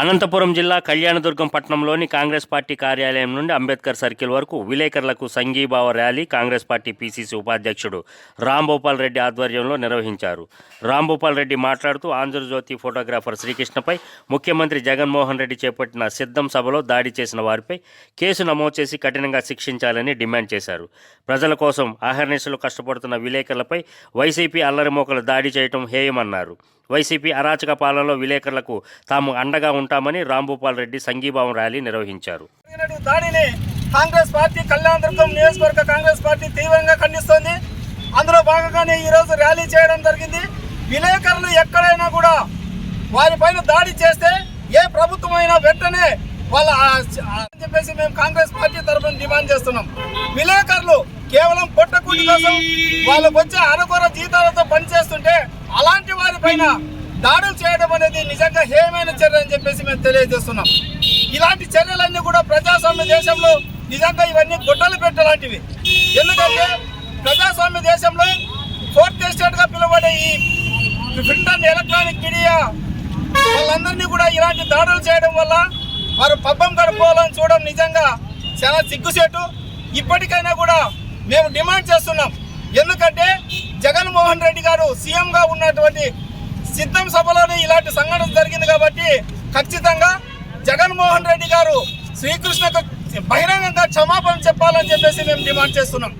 అనంతపురం జిల్లా కళ్యాణదుర్గం పట్టణంలోని కాంగ్రెస్ పార్టీ కార్యాలయం నుండి అంబేద్కర్ సర్కిల్ వరకు విలేకరులకు సంఘీభావ ర్యాలీ కాంగ్రెస్ పార్టీ పీసీసీ ఉపాధ్యక్షుడు రాంభూపాల్ రెడ్డి ఆధ్వర్యంలో నిర్వహించారు. రాంభూపాల్ రెడ్డి మాట్లాడుతూ ఆంధ్రజ్యోతి ఫోటోగ్రాఫర్ శ్రీకృష్ణపై ముఖ్యమంత్రి జగన్మోహన్ రెడ్డి చేపట్టిన సిద్ధం సభలో దాడి చేసిన వారిపై కేసు నమోదు చేసి కఠినంగా శిక్షించాలని డిమాండ్ చేశారు. ప్రజల కోసం అహర్నిశలు కష్టపడుతున్న విలేకరులపై వైసీపీ అల్లరిమోకలు దాడి చేయటం హేయమన్నారు. వైసీపీ అరాచక పాలనలో విలేకరులకు తాము అండగా ఉంటామని రాంభూపాల్ రెడ్డి సంఘీభావం ర్యాలీ నిర్వహించారు. దానిని కాంగ్రెస్ పార్టీ కళ్యాణదుర్గం నియోజకవర్గ కాంగ్రెస్ పార్టీ తీవ్రంగా ఖండిస్తోంది. అందులో భాగంగానే ఈ రోజు ర్యాలీ చేయడం జరిగింది. విలేకరులు ఎక్కడైనా కూడా వారిపైన దాడి చేస్తే ఏ ప్రభుత్వమైనా వెంటనే వాళ్ళ అని చెప్పేసి మేము కాంగ్రెస్ పార్టీ తరఫున డిమాండ్ చేస్తున్నాం. విలేకరులు కేవలం పొట్టకూటి కోసం వాళ్ళకు వచ్చే అరకొర జీతాలతో పైన దాడులు చేయడం అనేది నిజంగా హేయమైన చర్య అని చెప్పేసి మేము తెలియజేస్తున్నాం. ఇలాంటి చర్యలన్నీ కూడా ప్రజాస్వామ్య దేశంలో నిజంగా ఇవన్నీ గుడ్డలు పెట్టలాంటివి ఎందుకంటే ప్రజాస్వామ్య దేశంలో ఫోర్త్ ఎస్టేట్గా పిలువబడే ఈ ప్రింట్ ఎలక్ట్రానిక్ మీడియా వాళ్ళందరినీ కూడా ఇలాంటి దాడులు చేయడం వల్ల వారు పబ్బం గడుపుకోవాలని చూడడం నిజంగా చాలా సిగ్గుసేటు ఇప్పటికైనా కూడా మేము డిమాండ్ చేస్తున్నాం. ఎందుకంటే జగన్మోహన్ రెడ్డి గారు సీఎంగా ఉన్నటువంటి సిద్ధం సభలోనే ఇలాంటి సంఘటన జరిగింది కాబట్టి ఖచ్చితంగా జగన్మోహన్ రెడ్డి గారు శ్రీకృష్ణకు బహిరంగంగా క్షమాపణ చెప్పాలని చెప్పేసి మేము డిమాండ్ చేస్తున్నాం.